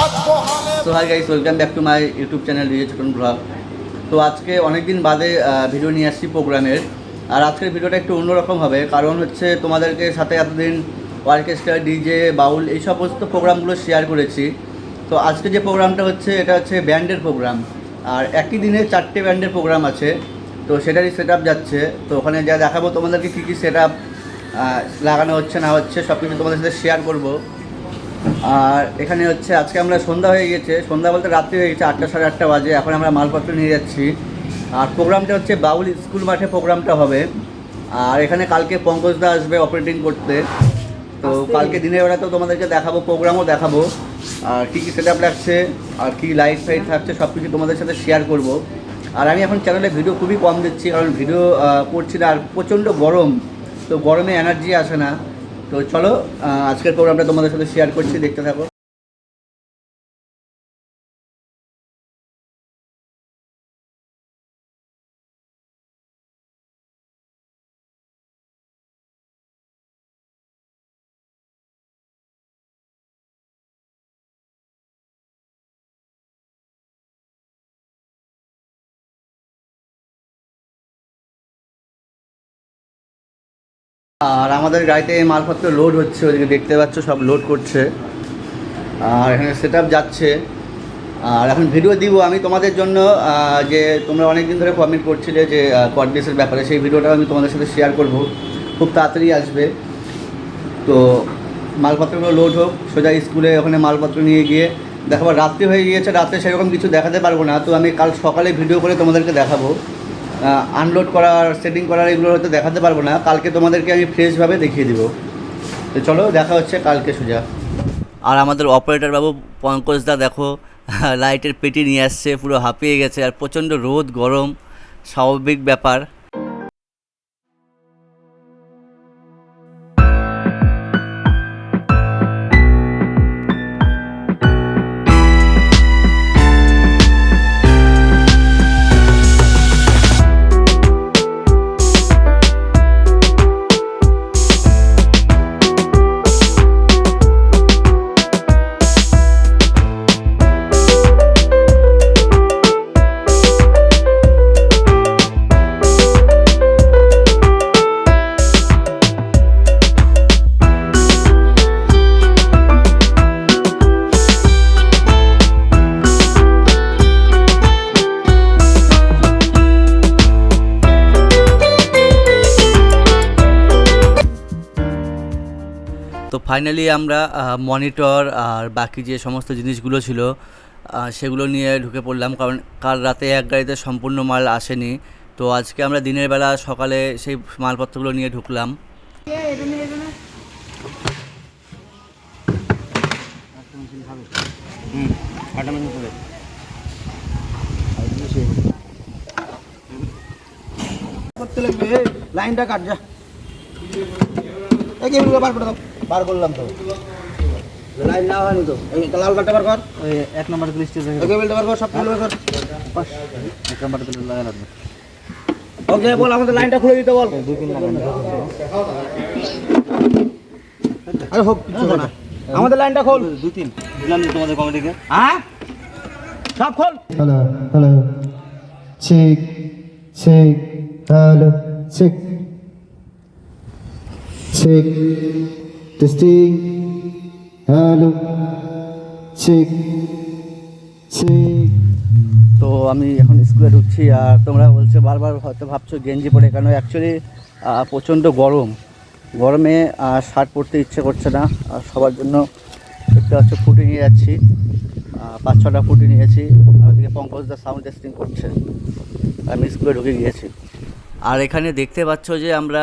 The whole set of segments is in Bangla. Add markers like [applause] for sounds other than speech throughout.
Hi guys welcome back to my YouTube channel DJ Chhoton vlog তো আজকে অনেক দিন বাদে ভিডিও নিয়ে আসছি প্রোগ্রামের আর আজকের ভিডিওটা একটু অন্যরকম হবে, কারণ হচ্ছে তোমাদেরকে সাথে এতদিন অর্কেস্ট্রা ডিজে বাউল এই সমস্ত প্রোগ্রামগুলো শেয়ার করেছি। তো, আজকে যে প্রোগ্রামটা হচ্ছে, এটা হচ্ছে ব্যান্ডের প্রোগ্রাম আর একই দিনে চারটে ব্যান্ডের প্রোগ্রাম আছে, তো সেটারই সেট যাচ্ছে। তো ওখানে যা দেখাবো তোমাদেরকে কী কী সেট লাগানো হচ্ছে, না হচ্ছে সব কিছু তোমাদের সাথে শেয়ার করব। আর এখানে হচ্ছে আজকে আমরা সন্ধ্যা হয়ে গেছে। সন্ধ্যা বলতে রাত্রি হয়ে গেছে আটটা সাড়ে আটটা বাজে। এখন আমরা মালপত্র নিয়ে যাচ্ছি। আর প্রোগ্রামটা হচ্ছে বাউল স্কুল মাঠে প্রোগ্রামটা হবে। আর এখানে কালকে পঙ্কজদা আসবে অপারেটিং করতে। তো কালকে দিনের বেলা তো তোমাদেরকে দেখাবো প্রোগ্রামও দেখাবো। আর কী কী সেট আপ লাগছে আর কী লাইট ফাইট থাকছে সব কিছু তোমাদের সাথে শেয়ার করব। আর আমি এখন চ্যানেলে ভিডিও খুবই কম দিচ্ছি কারণ ভিডিও করছি না। আর প্রচণ্ড গরম তো গরমে এনার্জি আসে না। তো চলো আজকের প্রোগ্রামটা তোমাদের সাথে শেয়ার করছি দেখতে থাকো। আর আমাদের গাড়িতে মালপত্র লোড হচ্ছে ওইদিকে দেখতে পাচ্ছ সব লোড করছে। আর এখানে সেট যাচ্ছে। আর এখন ভিডিও দিব আমি তোমাদের জন্য যে তোমরা অনেক দিন ধরে কমেন্ট করছিলে যে কর্ডিসের ব্যাপারে। সেই ভিডিওটা আমি তোমাদের সাথে শেয়ার করব। খুব তাড়াতাড়ি আসবে। তো মালপত্রগুলো লোড হোক, সোজা স্কুলে ওখানে মালপত্র নিয়ে গিয়ে দেখাবো। রাত্রি হয়ে গিয়েছে রাতে সেরকম কিছু দেখাতে পারব না। তো আমি কাল সকালে ভিডিও করে তোমাদেরকে দেখাবো। আনলোড করার সেটিং করার এগুলো হয়তো দেখাতে পারব না। কালকে তোমাদেরকে আমি ফ্রেশভাবে দেখিয়ে দিব। তো চলো, দেখা হচ্ছে কালকে সোজা। আর আমাদের অপারেটর বাবু পঙ্কজদা দেখো [laughs] লাইটের পেটি নিয়ে আসছে, পুরো হাঁপিয়ে গেছে। আর প্রচণ্ড রোদ, গরম, স্বাভাবিক ব্যাপার। ফাইনালি আমরা মনিটর আর বাকি যে সমস্ত জিনিসগুলো ছিল সেগুলো নিয়ে ঢুকে পড়লাম। কারণ কাল রাতে এক গাড়িতে সম্পূর্ণ মাল আসেনি। তো আজকে আমরা দিনের বেলা সকালে সেই মালপত্রগুলো নিয়ে ঢুকলাম। লাইনটা কাট যা। কেবিলগুলো বার দাও। বার করলাম তো। লাইন না হয়নি তো। এই লাল কাটটা বার কর। ওই এক নম্বর লিস্টে এই কেবিলটা বার কর সব কেবিল বার কর। এক নম্বর লাগা লাগবে ওকে বল আমাদের লাইনটা খুলে দিতে বল। দুই তিন আরে হোক কিছু না। আমাদের লাইনটা খোল। দুই তিন। দিলাম তোমাদের কমিটিকে হ্যাঁ? সব খোল। hello. Check, check, hello, check. Check, testing, hello, check, check. তো আমি এখন স্কুলে ঢুকছি আর তোমরা বলছো বারবার হয়তো ভাবছ গেঞ্জি পরে কেন? অ্যাকচুয়ালি প্রচণ্ড গরম। গরমে শার্ট পরতে ইচ্ছে করছে না। আর সবার জন্য দেখতে পাচ্ছ ফুটি নিয়ে যাচ্ছি। পাঁচ ছটা ফুটি নিয়েছি আর ওদিকে পঙ্কজদা সাউন্ড টেস্টিং করছে। আমি স্কুলে ঢুকে গিয়েছি। আর এখানে দেখতে পাচ্ছ যে আমরা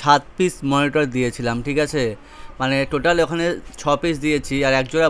সাত পিস মনিটর দিয়েছিলাম, ঠিক আছে? মানে টোটাল ওখানে ছ পিস দিয়েছি, আর একজোড়া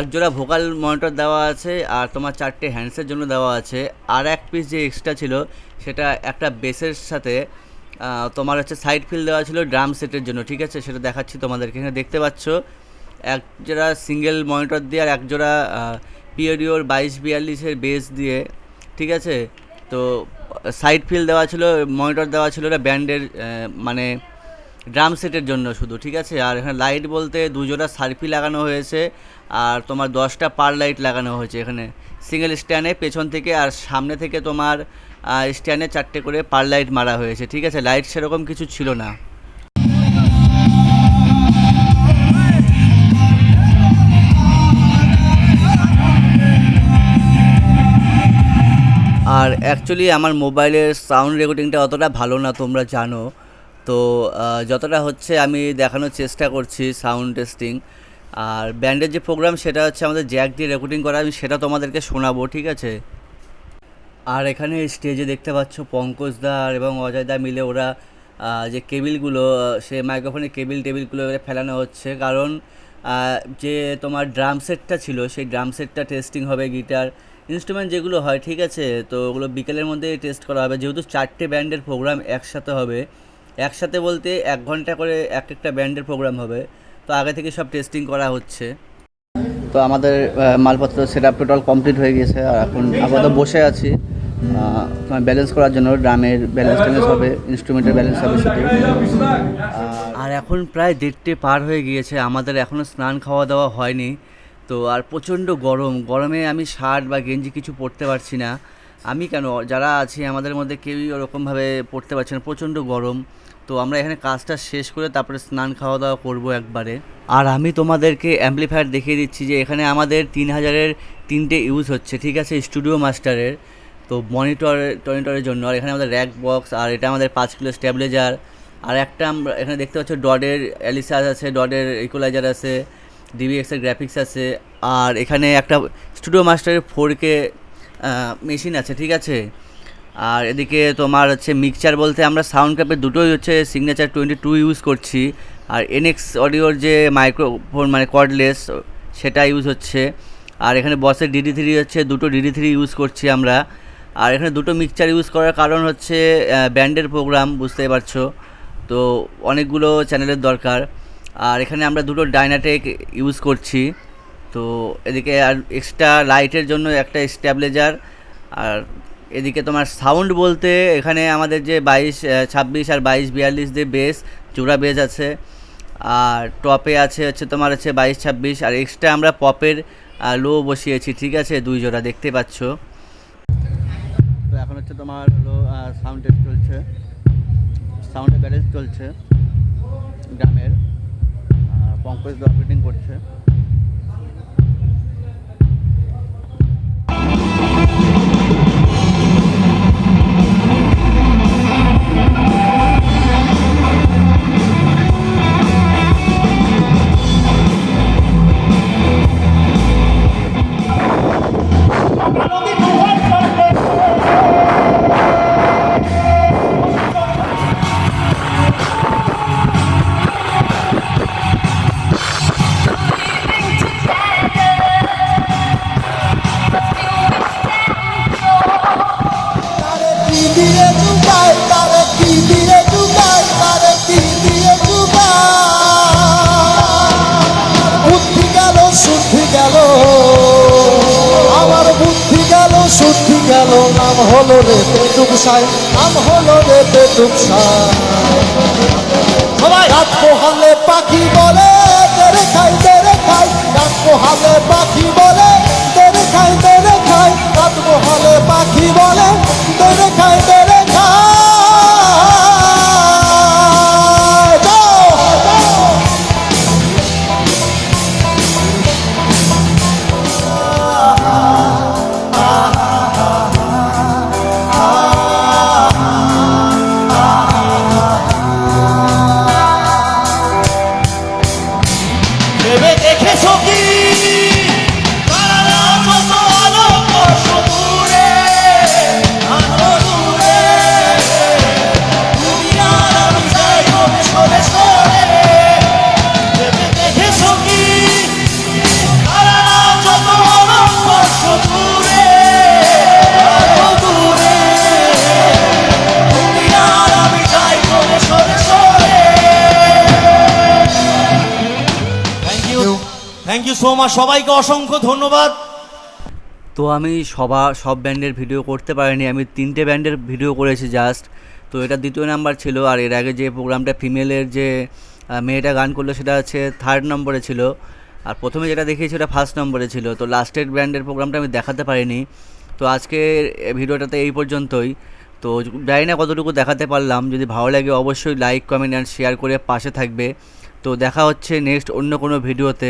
একজোড়া ভোকাল মনিটর দেওয়া আছে, আর তোমার চারটে হ্যান্ডসের জন্য দেওয়া আছে। আর এক পিস যে এক্সট্রা ছিল, সেটা একটা বেসের সাথে তোমার হচ্ছে সাইড ফিল দেওয়া ছিল ড্রাম সেটের জন্য, ঠিক আছে? সেটা দেখাচ্ছি তোমাদেরকে, এখানে দেখতে পাচ্ছ? এক জোড়া সিঙ্গেল মনিটর দিয়ে আর এক জোড়া পিওরিওর বাইশ বিয়াল্লিশের বেস দিয়ে, ঠিক আছে? তো সাইড ফিল দেওয়া ছিল মনিটর দেওয়া ছিল ওটা ব্যান্ডের মানে ড্রাম সেটের জন্য শুধু, ঠিক আছে? আর এখানে লাইট বলতে দুজোটা সার্ফি লাগানো হয়েছে, আর তোমার দশটা পার লাইট লাগানো হয়েছে এখানে। সিঙ্গেল স্ট্যান্ডে পেছন থেকে আর সামনে থেকে তোমার স্ট্যান্ডে চারটে করে পার লাইট মারা হয়েছে, ঠিক আছে? লাইট সেরকম কিছু ছিল না। আর অ্যাকচুয়ালি আমার মোবাইলের সাউন্ড রেকর্ডিংটা অতটা ভালো না, তোমরা জানো। তো যতটা হচ্ছে আমি দেখানোর চেষ্টা করছি সাউন্ড টেস্টিং আর ব্যান্ডের যে প্রোগ্রাম সেটা হচ্ছে আমাদের জ্যাক দিয়ে রেকর্ডিং করা, আমি সেটা তোমাদেরকে শোনাবো, ঠিক আছে? আর এখানে স্টেজে দেখতে পাচ্ছ পঙ্কজ দা এবং অজয় দা মিলে ওরা যে কেবিলগুলো সে মাইক্রোফোনের কেবিল টেবিলগুলো ফেলানো হচ্ছে। কারণ যে তোমার ড্রাম সেটটা ছিল, সেই ড্রাম সেটটা টেস্টিং হবে গিটার ইনস্ট্রুমেন্ট যেগুলো হয়, ঠিক আছে? তো ওগুলো বিকেলের মধ্যে টেস্ট করা হবে। যেহেতু চারটে ব্যান্ডের প্রোগ্রাম একসাথে হবে, একসাথে বলতে এক ঘণ্টা করে এক একটা ব্যান্ডের প্রোগ্রাম হবে। তো আগে থেকে সব টেস্টিং করা হচ্ছে। তো আমাদের মালপত্র সেট আপ টোটাল কমপ্লিট হয়ে গেছে। আর এখন আপাতত বসে আছি। ব্যালেন্স করার জন্য ড্রামের ব্যালেন্স ট্যালেন্স হবে ইনস্ট্রুমেন্টের ব্যালেন্স হবে শুধু আর এখন প্রায় দেড়টে পার হয়ে গিয়েছে। আমাদের এখনও স্নান খাওয়া দাওয়া হয়নি। তো আর প্রচণ্ড গরম। গরমে আমি শার্ট বা গেঞ্জি কিছু পরতে পারছি না। আমি কেন? যারা আছি, আমাদের মধ্যে কেউই ওরকমভাবে পড়তে পারছে না। প্রচণ্ড গরম। তো আমরা এখানে কাজটা শেষ করে তারপরে স্নান খাওয়া দাওয়া করব একবারে। আর আমি তোমাদেরকে অ্যাম্পলিফায়ার দেখিয়ে দিচ্ছি যে এখানে আমাদের তিন হাজারের তিনটে ইউজ হচ্ছে, ঠিক আছে? স্টুডিও মাস্টারের তো মনিটর টনিটরের জন্য। আর এখানে আমাদের র্যাক বক্স আর এটা আমাদের পাঁচ কিলো স্ট্যাবলেজার আর একটা আমরা এখানে দেখতে পাচ্ছ ডডের অ্যালিসাস আছে ডডের ইকোলাইজার আছে। ডিবিএক্সের গ্রাফিক্স আছে। আর এখানে একটা স্টুডিও মাস্টারের ফোর কে মেশিন আছে, ঠিক আছে? আর এদিকে তোমার হচ্ছে মিক্সচার বলতে আমরা সাউন্ড ক্যাপের দুটোই হচ্ছে সিগনেচার টোয়েন্টি টু ইউজ করছি। আর এনএক্স অডিওর যে মাইক্রোফোন মানে কর্ডলেস সেটা ইউজ হচ্ছে। আর এখানে বসের ডিডি থ্রি হচ্ছে, দুটো ডিডি থ্রি ইউজ করছি আমরা। আর এখানে দুটো মিক্সচার ইউজ করার কারণ হচ্ছে ব্যান্ডের প্রোগ্রাম বুঝতেই পারছ? তো অনেকগুলো চ্যানেলের দরকার। আর এখানে আমরা দুটো ডাইনাটেক ইউজ করছি। তো এদিকে আর এক্সট্রা লাইটের জন্য একটা স্ট্যাবলেজার আর এদিকে তোমার সাউন্ড বলতে এখানে আমাদের যে বাইশ ছাব্বিশ আর বাইশ বিয়াল্লিশ দিয়ে বেস জোড়া বেস আছে। আর টপে আছে হচ্ছে তোমার হচ্ছে বাইশ, ছাব্বিশ, আর এক্সট্রা আমরা পপের লো বসিয়েছি, ঠিক আছে? দুই জোড়া, দেখতে পাচ্ছ? তো এখন হচ্ছে তোমার হলো সাউন্ড চলছে। সাউন্ডের ব্যালেন্স চলছে, গ্রামের। পঙ্কজ দা ফিটিং করছে। নাম হলো রে পেটুক সাই, নাম হলো রে পেটুক সাই। রাত পোহালে পাখি বলে তেরে খাই তেরে খাই রাত পোহালে পাখি ইউ সো মাচ সবাইকে অসংখ্য ধন্যবাদ। তো আমি সবা, সব ব্যান্ডের ভিডিও করতে পারিনি, আমি তিনটে ব্যান্ডের ভিডিও করেছি জাস্ট তো এটা দ্বিতীয় নাম্বার ছিল, আর এর আগে যে প্রোগ্রামটা ফিমেলের যে মেয়েটা গান করল সেটা হচ্ছে থার্ড নম্বরে ছিল। আর প্রথমে যেটা দেখিয়েছি ওটা ফার্স্ট নম্বরে ছিল। তো লাস্টের ব্র্যান্ডের প্রোগ্রামটা আমি দেখাতে পারিনি। তো আজকে ভিডিওটাতে এই পর্যন্তই। তো জানি না কতটুকু দেখাতে পারলাম, যদি ভালো লাগে অবশ্যই লাইক কমেন্ট অ্যান্ড শেয়ার করে পাশে থাকবে। তো দেখা হচ্ছে নেক্সট অন্য কোনো ভিডিওতে।